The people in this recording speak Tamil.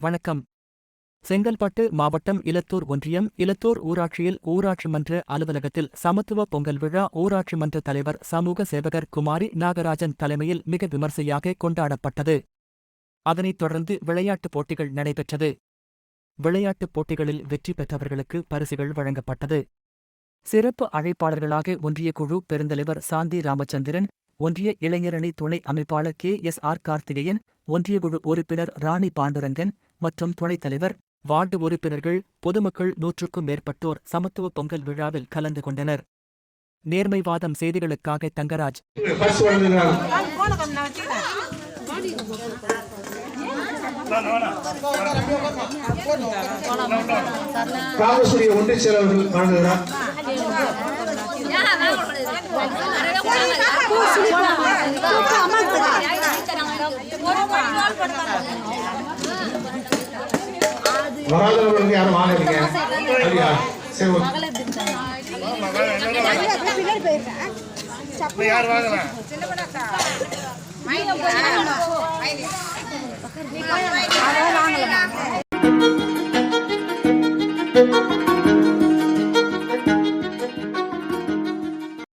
வணக்கம். செங்கல்பட்டு மாவட்டம் இலத்தூர் ஒன்றியம் இலத்தூர் ஊராட்சியில் ஊராட்சி மன்ற அலுவலகத்தில் சமத்துவ பொங்கல் விழா ஊராட்சி மன்ற தலைவர் சமூக சேவகர் குமாரி நாகராஜன் தலைமையில் மிக விமர்சையாக கொண்டாடப்பட்டது. அதனைத் தொடர்ந்து விளையாட்டுப் போட்டிகள் நடைபெற்றது. விளையாட்டுப் போட்டிகளில் வெற்றி பெற்றவர்களுக்கு பரிசுகள் வழங்கப்பட்டது. சிறப்பு அழைப்பாளர்களாக ஒன்றிய குழு பெருந்தலைவர் சாந்தி ராமச்சந்திரன் ஒன்றிய இளைஞரணி துணை அமைப்பாளர் கே எஸ் ஆர் கார்த்திகேயன் ஒன்றிய குழு உறுப்பினர் ராணி பாண்டுரங்கன் மற்றும் துணைத் தலைவர் வார்டு உறுப்பினர்கள் பொதுமக்கள் நூற்றுக்கும் மேற்பட்டோர் சமத்துவ பொங்கல் விழாவில் கலந்து கொண்டனர். நேர்மைவாதம் செய்திகளுக்காக தங்கராஜ். ஒன்றிய செயலாளர்கள் வராதவர்களுக்கு யாரும் வாங்காதீங்க அப்படியா சரி ஓகே. யார் வாங்கலாம் அதான் வாங்கலாம்